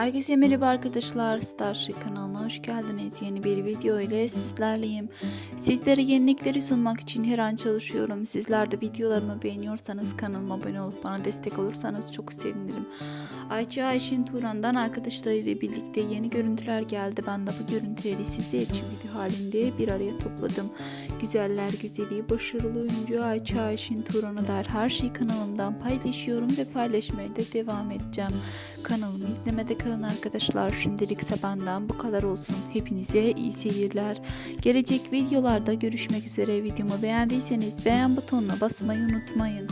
Herkese merhaba arkadaşlar. Starship kanalına hoş geldiniz. Yeni bir video ile sizlerleyim. Sizlere yenilikleri sunmak için her an çalışıyorum. Sizler de videolarımı beğeniyorsanız kanalıma abone olup bana destek olursanız çok sevinirim. Ayça Ayşin Turan'dan arkadaşlarıyla birlikte yeni görüntüler geldi. Ben de bu görüntüleri sizler için video halinde bir araya topladım. Güzeller güzeli, başarılı oyuncu Ayça Ayşin Turan'a dair her şeyi kanalımdan paylaşıyorum ve paylaşmaya da devam edeceğim. Kanalımı izlemede kalın arkadaşlar. Şimdilikse benden bu kadar olsun. Hepinize iyi seyirler. Gelecek videolarda görüşmek üzere. Videomu beğendiyseniz beğen butonuna basmayı unutmayın.